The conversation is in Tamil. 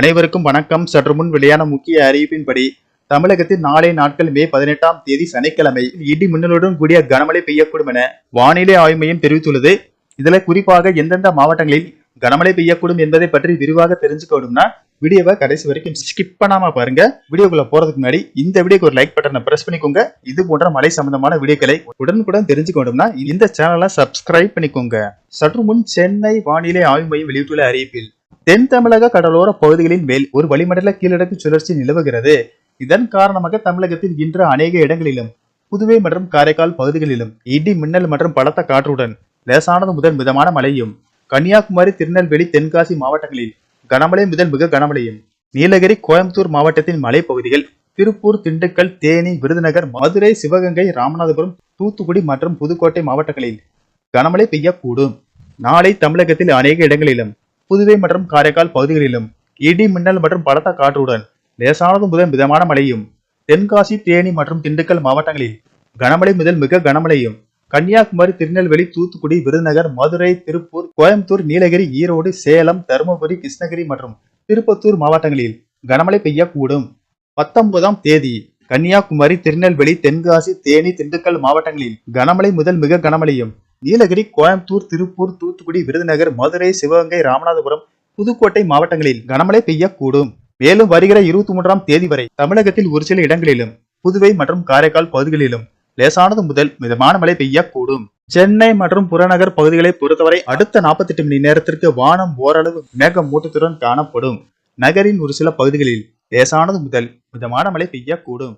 அனைவருக்கும் வணக்கம். சற்று முன் வெளியான முக்கிய அறிவிப்பின்படி தமிழகத்தில் நாளை நாட்கள் மே பதினெட்டாம் தேதி சனிக்கிழமை இடி மின்னலுடன் கூடிய கனமழை பெய்யக்கூடும் என வானிலை ஆய்வு மையம் தெரிவித்துள்ளது. இதுல குறிப்பாக எந்தெந்த மாவட்டங்களில் கனமழை பெய்யக்கூடும் என்பதை பற்றி விரிவாக தெரிஞ்சுக்கணும்னா வீடியோவை கடைசி வரைக்கும் ஸ்கிப் பண்ணாம பாருங்க. வீடியோக்குள்ள போறதுக்கு முன்னாடி இந்த வீடியோக்கு ஒரு லைக் பட்டனை பிரஸ் பண்ணிக்கோங்க. இது போன்ற மழை சம்பந்தமான வீடியோக்களை உடனுக்குடன் தெரிஞ்சுக்கணும்னா இந்த சேனலை சப்ஸ்கிரைப் பண்ணிக்கோங்க. சற்று முன் சென்னை வானிலை ஆய்வு மையம் வெளியிட்டுள்ள அறிவிப்பில் தென் தமிழக கடலோர பகுதிகளின் மேல் ஒரு வளிமண்டல கீழடக்கு சுழற்சி நிலவுகிறது. இதன் காரணமாக தமிழகத்தில் இன்று அநேக இடங்களிலும் புதுவை மற்றும் காரைக்கால் பகுதிகளிலும் இடி மின்னல் மற்றும் பலத்த காற்றுடன் லேசானது முதல் மிதமான மழையும் கன்னியாகுமரி திருநெல்வேலி தென்காசி மாவட்டங்களில் கனமழை முதல் மிக கனமழையும் நீலகிரி கோயம்புத்தூர் மாவட்டத்தின் மலைப்பகுதிகள் திருப்பூர் திண்டுக்கல் தேனி விருதுநகர் மதுரை சிவகங்கை ராமநாதபுரம் தூத்துக்குடி மற்றும் புதுக்கோட்டை மாவட்டங்களில் கனமழை பெய்யக்கூடும். நாளை தமிழகத்தில் அநேக இடங்களிலும் புதுவை மற்றும் காரைக்கால் பகுதிகளிலும் இடி மின்னல் மற்றும் பலத்த காற்றுடன் லேசானது முதல் மிதமான மழையும். தென்காசி தேனி மற்றும் திண்டுக்கல் மாவட்டங்களில் கனமழை முதல் மிக கனமழையும். கன்னியாகுமரி திருநெல்வேலி தூத்துக்குடி விருதுநகர் மதுரை திருப்பூர் கோயம்புத்தூர் நீலகிரி ஈரோடு சேலம் தருமபுரி கிருஷ்ணகிரி மற்றும் திருப்பத்தூர் மாவட்டங்களில் கனமழை பெய்யக்கூடும். பத்தொன்பதாம் தேதி கன்னியாகுமரி திருநெல்வேலி தென்காசி தேனி திண்டுக்கல் மாவட்டங்களில் கனமழை முதல் மிக கனமழையும். நீலகிரி கோயம்புத்தூர் திருப்பூர் தூத்துக்குடி விருதுநகர் மதுரை சிவகங்கை ராமநாதபுரம் புதுக்கோட்டை மாவட்டங்களில் கனமழை பெய்யக்கூடும். மேலும் வருகிற இருபத்தி மூன்றாம் தேதி வரை தமிழகத்தில் ஒரு சில இடங்களிலும் புதுவை மற்றும் காரைக்கால் பகுதிகளிலும் லேசானது முதல் மிதமான மழை பெய்யக்கூடும். சென்னை மற்றும் புறநகர் பகுதிகளை பொறுத்தவரை அடுத்த 48 மணி நேரத்திற்கு வானம் ஓரளவு மேகமூட்டத்துடன் காணப்படும். நகரின் ஒரு சில பகுதிகளில் லேசானது முதல் மிதமான மழை பெய்யக்கூடும்.